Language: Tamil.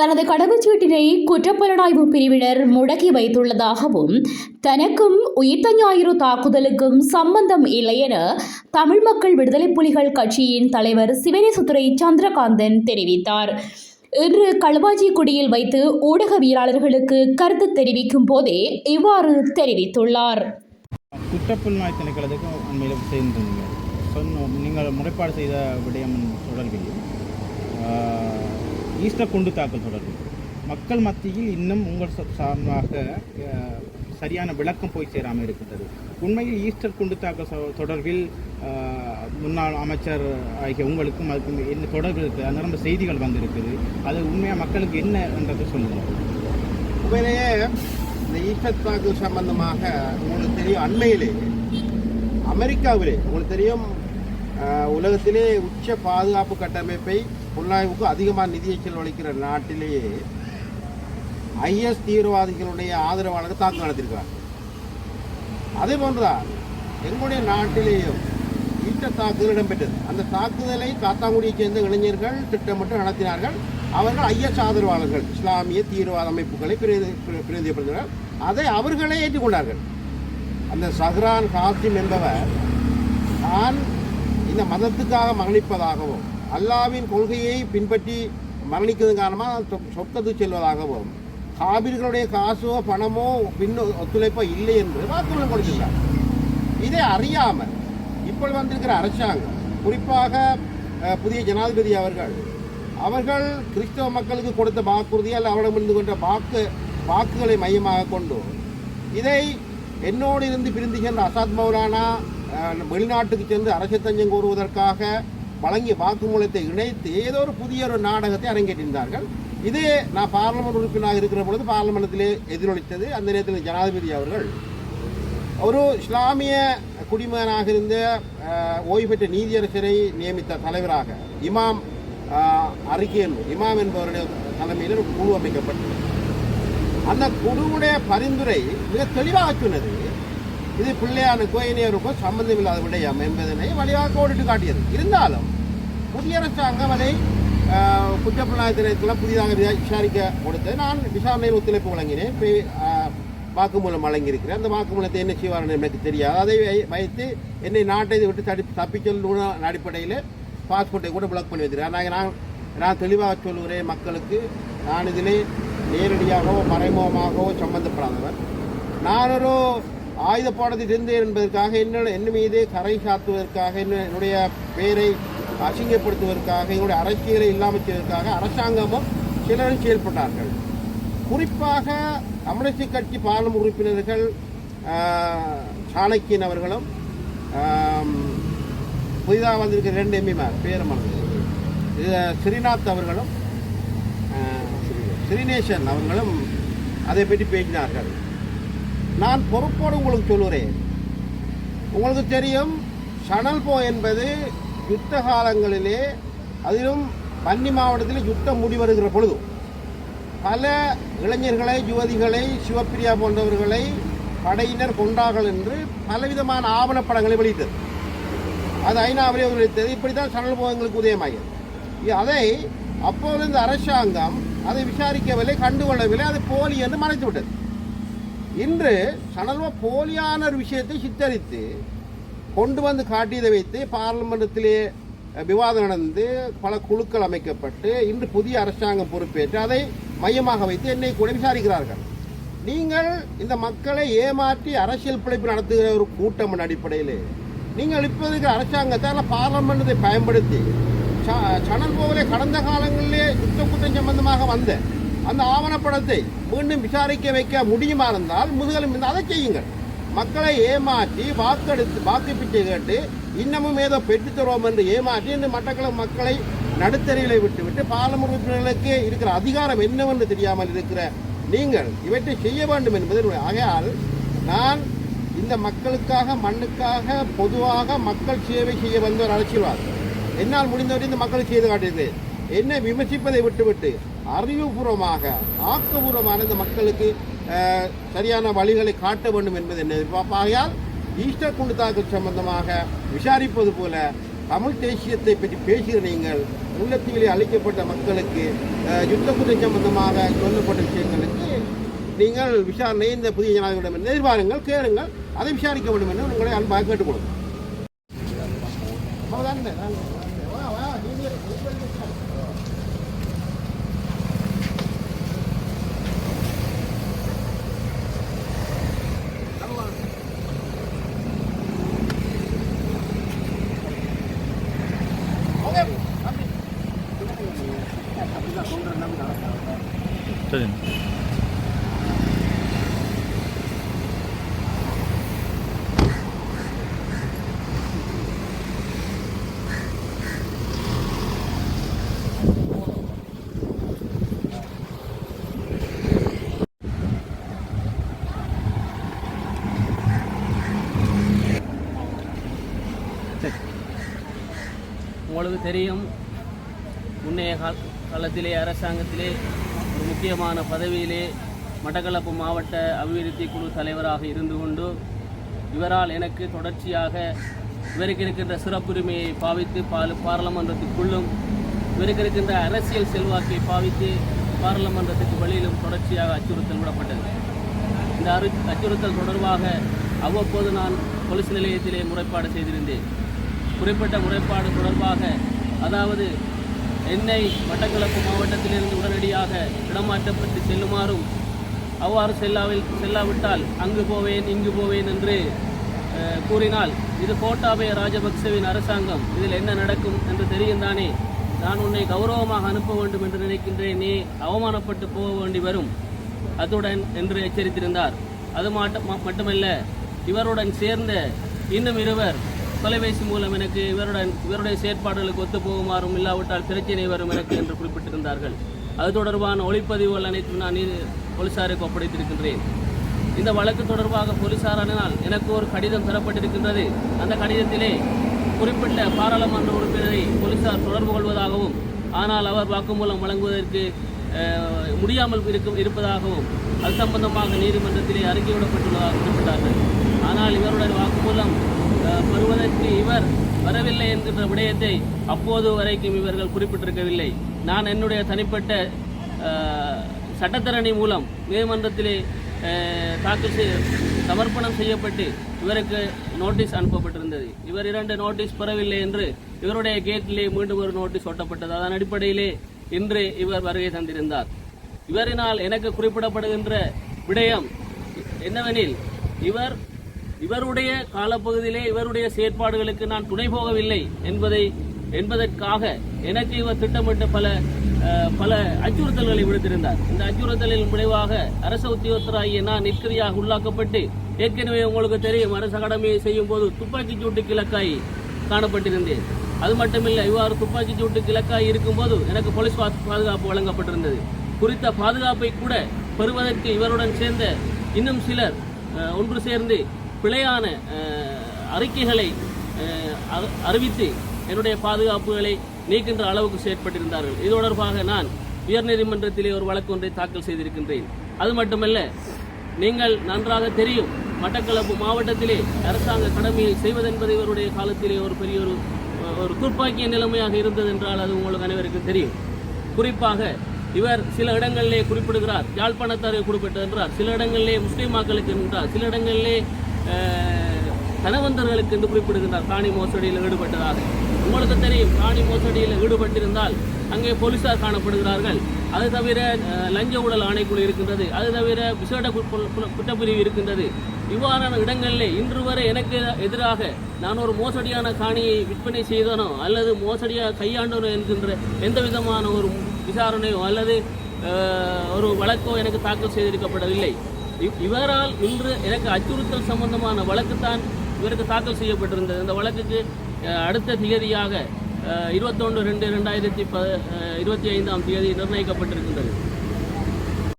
தனது கடவுச்சீட்டினை குற்றப்புலனாய்வு பிரிவினர் முடக்கி வைத்துள்ளதாகவும் தனக்கும் உயிர்த்த ஞாயிறு தாக்குதலுக்கும் சம்பந்தம் இல்லை என தமிழ் மக்கள் விடுதலை புலிகள் கட்சியின் தலைவர் சிவனேசுத்துறை சந்திரகாந்தன் தெரிவித்தார். இன்று குடியில் வைத்து ஊடகவியலாளர்களுக்கு கருத்து தெரிவிக்கும் போதே இவ்வாறு தெரிவித்துள்ளார். குற்றப்புலனாய் திணைக்களத்துக்கு அண்மையில் சேர்ந்திருந்தீங்க சொன்ன நீங்கள் முறைப்பாடு செய்த விடயம் தொடர்பில் ஈஸ்டர் குண்டு தாக்கல் தொடர்பில் மக்கள் மத்தியில் இன்னும் உங்கள் சார்பாக சரியான விளக்கம் போய் சேராமல் இருக்கின்றது. உண்மையில் ஈஸ்டர் குண்டு தாக்கல் தொடர்பில் முன்னாள் அமைச்சர் ஆகிய உங்களுக்கும் அதுக்கும் என்ன தொடர்பு இருக்குது அது நிரம்ப செய்திகள் வந்திருக்குது. அது உண்மையாக மக்களுக்கு என்ன என்றதை சொல்லுங்கள். உண்மையிலேயே இந்த ஈஸ்டர் தாக்கல் சம்பந்தமாக உங்களுக்கு தெரியும் அண்மையிலே அமெரிக்காவிலே உங்களுக்கு தெரியும் உலகத்திலே உச்ச பாதுகாப்பு கட்டமைப்பை புலனாய்வுக்கு அதிகமாக நிதியை செலவழிக்கிற நாட்டிலேயே ஐஎஸ் தீவிரவாதிகளுடைய ஆதரவாளர்கள் தாக்குதல் நடத்தியிருக்கிறார் அதே போன்றுதான் எங்களுடைய நாட்டிலேயும் ஈட்ட தாக்குதல் இடம்பெற்றது. அந்த தாக்குதலை காத்தாங்குடியைச் சேர்ந்த இளைஞர்கள் திட்டமிட்டு நடத்தினார்கள். அவர்கள் ஐஎஸ் ஆதரவாளர்கள் இஸ்லாமிய தீவிரவாத அமைப்புகளை பிரதிநிதிப்படுத்தினர். அதை அவர்களே ஏற்றுக்கொண்டார்கள். அந்த சஹ்ரான் காசிம் என்பவர் தான் இந்த மதத்துக்காக மரணிப்பதாகவும் அல்லாவின் கொள்கையை பின்பற்றி மரணிக்கிறது காரணமாக சொ- செல்வதாக வரும் காபிர்களுடைய காசோ பணமோ பின் ஒத்துழைப்போ இல்லை என்று வாக்குமூலம் கொடுக்கிறார் இதை அறியாமல் இப்பொழுது வந்திருக்கிற அரசாங்கம் குறிப்பாக புதிய ஜனாதிபதி அவர்கள் அவர்கள் கிறிஸ்தவ மக்களுக்கு கொடுத்த வாக்குறுதி அல்ல அவரிடமிருந்து கொண்ட வாக்கு வாக்குகளை மையமாக கொண்டு இதை என்னோடு இருந்து பிரிந்து சென்ற அசாத் மௌலானா வெளிநாட்டுக்கு சென்று அரசு தஞ்சம் கோருவதற்காக வழங்கிய வாக்குமூலத்தை இணைத்து ஏதோ ஒரு புதிய ஒரு நாடகத்தை அரங்கேற்றிருந்தார்கள் இது நான் பார்லமெண்ட் உறுப்பினராக இருக்கிற பொழுது பார்லமெண்டத்திலே எதிரொலித்தது. அந்த நேரத்தில் ஜனாதிபதி அவர்கள் ஒரு இஸ்லாமிய குடிமகனாக இருந்த ஓய்வு பெற்ற நீதியரசரை நியமித்த தலைவராக இமாம் அறிக்கையன் இமாம் என்பவருடைய தலைமையில் ஒரு குழு அமைக்கப்பட்டது. அந்த குழுவுடைய பரிந்துரை மிக தெளிவாக சொன்னது இது பிள்ளையானுக்கோ இணையருக்கோ சம்பந்தம் இல்லாத விடயம் என்பதனை வழியாக கோடிட்டு காட்டியது. இருந்தாலும் புதிய அரசாங்கம் அதை அஹ், புதிதாக விசாரிக்க கொடுத்து நான் விசாரணையில் ஒத்துழைப்பு வழங்கினேன். போய், வாக்குமூலம் வழங்கியிருக்கிறேன். அந்த வாக்குமூலத்தை என்ன செய்வார்கள் எனக்கு தெரியாது. அதை வை- வைத்து என்னை நாட்டை விட்டு தடி தப்பிச்சொல்லுன அடிப்படையில் பாஸ்போர்ட்டை கூட பிளாக் பண்ணி வைத்திருக்கிறேன். நாங்கள் நான் நான் தெளிவாக சொல்லுகிறேன் மக்களுக்கு நான் இதிலே நேரடியாகவோ மறைமுகமாகவோ சம்பந்தப்படாதவர். நான் ஒரு ஆயுத பாடத்தில் இருந்தேன் என்பதற்காக என்ன என் மீது கரை சாத்துவதற்காக என்னுடைய பெயரை அசிங்கப்படுத்துவதற்காக என்னுடைய அரசியலை இல்லாமல் செய்வதற்காக அரசாங்கமும் சிலரும் செயல்பட்டார்கள். குறிப்பாக கம்யூனிஸ்ட் கட்சி பாராளுமன்ற உறுப்பினர்கள் சாணக்கியன் அவர்களும் புதிதாக வந்திருக்கிற ரெண்டு எம்பிமார் பேரமன் ஸ்ரீநாத் அவர்களும் ஸ்ரீநேசன் அவர்களும் அதை பற்றி பேசினார்கள். நான் பொறுப்போடு உங்களுக்கு சொல்கிறேன் உங்களுக்கு தெரியும் சணல் போ என்பது யுத்த காலங்களிலே அதிலும் பன்னி மாவட்டத்தில் யுத்தம் முடிவருகிற பொழுது பல இளைஞர்களை யுவதிகளை சிவப்பிரியா போன்றவர்களை படையினர் கொண்டார்கள் என்று பலவிதமான ஆவணப்படங்களை வெளியிட்டது. அது ஐநாவிலே வெளியிட்டது. இப்படித்தான் சணல் போகங்களுக்கு உதயமாகியது அதை அப்போது இந்த அரசாங்கம் அதை விசாரிக்கவில்லை கண்டுகொள்ளவில்லை அது போலி என்று மறைத்துவிட்டது. இன்று சனல்வா போலியான ஒரு விஷயத்தை சித்தரித்து கொண்டு வந்து காட்டியதை வைத்து பார்லிமெண்டத்திலே விவாதம் நடந்து பல குழுக்கள் அமைக்கப்பட்டு இன்று புதிய அரசாங்கம் பொறுப்பேற்று அதை மையமாக வைத்து என்னை கூட விசாரிக்கிறார்கள். நீங்கள் இந்த மக்களை ஏமாற்றி அரசியல் பிழைப்பு நடத்துகிற ஒரு கூட்டம் அடிப்படையில் நீங்கள் இப்போ இருக்கிற அரசாங்கத்தால் பார்லிமெண்டத்தை பயன்படுத்தி ச- சணல் போகலே கடந்த காலங்களிலே குற்ற குற்றம் சம்பந்தமாக வந்த அந்த ஆவணப்படத்தை மீண்டும் விசாரிக்க வைக்க முடியுமா இருந்தால் முதுகலும் இருந்தால் அதை செய்யுங்கள். மக்களை ஏமாற்றி வாக்கெடுத்து வாக்கு பிச்சை கேட்டு இன்னமும் ஏதோ பெற்று தருவோம் என்று ஏமாற்றி இந்த மட்டக்கள மக்களை நடுத்தரையில விட்டுவிட்டு பாராளுமன்ற உறுப்பினர்களுக்கு இருக்கிற அதிகாரம் என்னவென்று தெரியாமல் இருக்கிற நீங்கள் இவற்றை செய்ய வேண்டும் என்பது ஆகையால் நான் இந்த மக்களுக்காக மண்ணுக்காக பொதுவாக மக்கள் சேவை செய்ய வந்த ஒரு அரசியல்வாதி. என்னால் முடிந்தவரை இந்த மக்கள் செய்து காட்டியிருக்கிறேன் என்னை விமர்சிப்பதை விட்டுவிட்டு அறிவுபூர்வமாக ஆக்கபூர்வமான இந்த மக்களுக்கு சரியான வழிகளை காட்ட வேண்டும் என்பது என்ன எதிர்பார்ப்பாகையால் ஈஸ்டர் குண்டு தாக்கல் சம்பந்தமாக விசாரிப்பது போல தமிழ் தேசியத்தை பற்றி பேசுகிற நீங்கள் உள்ளத்திலே அழிக்கப்பட்ட மக்களுக்கு யுத்த குற்ற சம்பந்தமாக சொல்லப்பட்ட விஷயங்களுக்கு நீங்கள் விசாரணை இந்த புதிய ஜனாதிபதியிடம் எதிர்பாருங்கள் கேளுங்கள் அதை விசாரிக்க வேண்டும் என்று உங்களை அன்பாக கேட்டுக்கொள்ளுங்கள் அவ்வளோதான் உங்களுக்கு தெரியும். முன்னைய கால காலத்திலே அரசாங்கத்திலே ஒரு முக்கியமான பதவியிலே மட்டக்களப்பு மாவட்ட அபிவிருத்தி குழு தலைவராக இருந்து கொண்டு இவரால் எனக்கு தொடர்ச்சியாக இவருக்கு இருக்கின்ற சிறப்புரிமையை பாவித்து பால் பாராளுமன்றத்துக்குள்ளும் இவருக்கு இருக்கின்ற அரசியல் செல்வாக்கை பாவித்து பாராளுமன்றத்துக்கு வெளியிலும் தொடர்ச்சியாக அச்சுறுத்தல் விடப்பட்டது. இந்த அரு அச்சுறுத்தல் தொடர்பாக அவ்வப்போது நான் பொலிஸ் நிலையத்திலே முறைப்பாடு செய்திருந்தேன். குறிப்பிட்ட முறைப்பாடு தொடர்பாக அதாவது என்னை மட்டக்களப்பு மாவட்டத்திலிருந்து உடனடியாக இடமாற்றப்பட்டு செல்லுமாறும் அவ்வாறு செல்லாவில் செல்லாவிட்டால் அங்கு போவேன் இங்கு போவேன் என்று கூறினால் இது கோட்டாபய ராஜபக்சவின் அரசாங்கம் இதில் என்ன நடக்கும் என்று தெரியும் தானே. நான் உன்னை கௌரவமாக அனுப்ப வேண்டும் என்று நினைக்கின்றேன். நீ அவமானப்பட்டு போக வேண்டி வரும். அத்துடன் என்று எச்சரித்திருந்தார். அது மாட்ட- மட்டுமல்ல இவருடன் சேர்ந்த இன்னும் இருவர் தொலைபேசி மூலம் எனக்கு இவருடன் இவருடைய செயற்பாடுகளுக்கு ஒத்து போகுமாறும் இல்லாவிட்டால் பிரச்சனை வரும் எனக்கு என்று குறிப்பிட்டிருந்தார்கள். அது தொடர்பான ஒளிப்பதிவுகள் அனைத்தும் நான் போலீசாருக்கு ஒப்படைத்திருக்கின்றேன். இந்த வழக்கு தொடர்பாக போலீசாரானால் எனக்கு ஒரு கடிதம் பெறப்பட்டிருக்கின்றது அந்த கடிதத்திலே குறிப்பிட்ட பாராளுமன்ற உறுப்பினரை போலீசார் தொடர்பு கொள்வதாகவும் ஆனால் அவர் வாக்குமூலம் வழங்குவதற்கு முடியாமல் இருக்கும் இருப்பதாகவும் அது சம்பந்தமாக நீதிமன்றத்திலே அறிக்கை விடப்பட்டுள்ளதாக குறிப்பிட்டார்கள். ஆனால் இவருடைய வாக்குமூலம் பெறுவதற்கு இவர் வரவில்லை என்கின்ற விடயத்தை அப்போது வரைக்கும் இவர்கள் குறிப்பிட்டிருக்கவில்லை. நான் என்னுடைய தனிப்பட்ட சட்டத்தரணி மூலம் நீதிமன்றத்திலே தாக்கல் செய்ய சமர்ப்பணம் செய்யப்பட்டு இவருக்கு நோட்டீஸ் அனுப்பப்பட்டிருந்தது. இவர் இரண்டு நோட்டீஸ் பெறவில்லை என்று இவருடைய கேட்டிலே மீண்டும் ஒரு நோட்டீஸ் ஒட்டப்பட்டது. அதன் அடிப்படையிலே இன்று இவர் வருகை தந்திருந்தார். இவரினால் எனக்கு குறிப்பிடப்படுகின்ற விடயம் என்னவெனில் இவர் இவருடைய காலப்பகுதியிலே இவருடைய செயற்பாடுகளுக்கு நான் துணை போகவில்லை என்பதை என்பதற்காக எனக்கு இவர் திட்டமிட்ட பல பல அச்சுறுத்தல்களை விடுத்திருந்தார். இந்த அச்சுறுத்தலின் விளைவாக அரசு உத்தியோகத்தராகிய நான் நிற்கதியாக உள்ளாக்கப்பட்டு ஏற்கனவே உங்களுக்கு தெரியும் அரசு கடமையை செய்யும் போது துப்பாக்கிச் சூட்டு கிழக்காய் காணப்பட்டிருந்தேன் அது மட்டுமில்லை இவ்வாறு துப்பாக்கிச் சூட்டு கிழக்காய் இருக்கும்போது எனக்கு போலீஸ் பாதுகாப்பு வழங்கப்பட்டிருந்தது. குறித்த பாதுகாப்பை கூட பெறுவதற்கு இவருடன் சேர்ந்த இன்னும் சிலர் ஒன்று சேர்ந்து பிழையான அறிக்கைகளை அறிவித்து என்னுடைய பாதுகாப்புகளை நீக்கின்ற அளவுக்கு செயற்பட்டிருந்தார்கள். இது தொடர்பாக நான் உயர்நீதிமன்றத்திலே ஒரு வழக்கு ஒன்றை தாக்கல் செய்திருக்கின்றேன். அது மட்டுமல்ல நீங்கள் நன்றாக தெரியும் மட்டக்களப்பு மாவட்டத்திலே அரசாங்க கடமையை செய்வதென்பது இவருடைய காலத்திலே ஒரு பெரிய ஒரு ஒரு துப்பாக்கிய நிலைமையாக இருந்தது என்றால் அது உங்களுக்கு அனைவருக்கும் தெரியும். குறிப்பாக இவர் சில இடங்களிலே குறிப்பிடுகிறார் யாழ்ப்பாணத்தாரை குறிப்பிட்டிருக்கிறார் என்றார். சில இடங்களிலே முஸ்லீம் மக்களுக்கு என்றார் சில இடங்களிலே தனவந்தர்களுக்கு என்று குறிப்பிடுகின்றார் காணி மோசடியில் ஈடுபட்டதாக. உங்களுக்கு தெரியும் காணி மோசடியில் ஈடுபட்டிருந்தால் அங்கே போலீசார் காணப்படுகிறார்கள். அது தவிர லஞ்ச ஊழல் ஆணைக்குழு இருக்கின்றது. அது தவிர விசேட குற்றப்பிரிவு இருக்கின்றது. இவ்வாறான இடங்களிலே இன்று வரை எனக்கு எதிராக நான் ஒரு மோசடியான காணியை விற்பனை செய்தனோ அல்லது மோசடியாக கையாண்டனோ என்கின்ற எந்த விதமான ஒரு விசாரணையோ அல்லது ஒரு வழக்கோ எனக்கு தாக்கல் செய்திருக்கப்படவில்லை. இவரால் இன்று எனக்கு அச்சுறுத்தல் சம்பந்தமான வழக்குத்தான் இவருக்கு தாக்கல் செய்யப்பட்டிருந்தது. இந்த வழக்குக்கு அடுத்த தேதியாக இருபத்தொன்று ரெண்டு ரெண்டாயிரத்தி ப இருபத்தி ஐந்தாம் தேதி நிர்ணயிக்கப்பட்டிருக்கின்றது.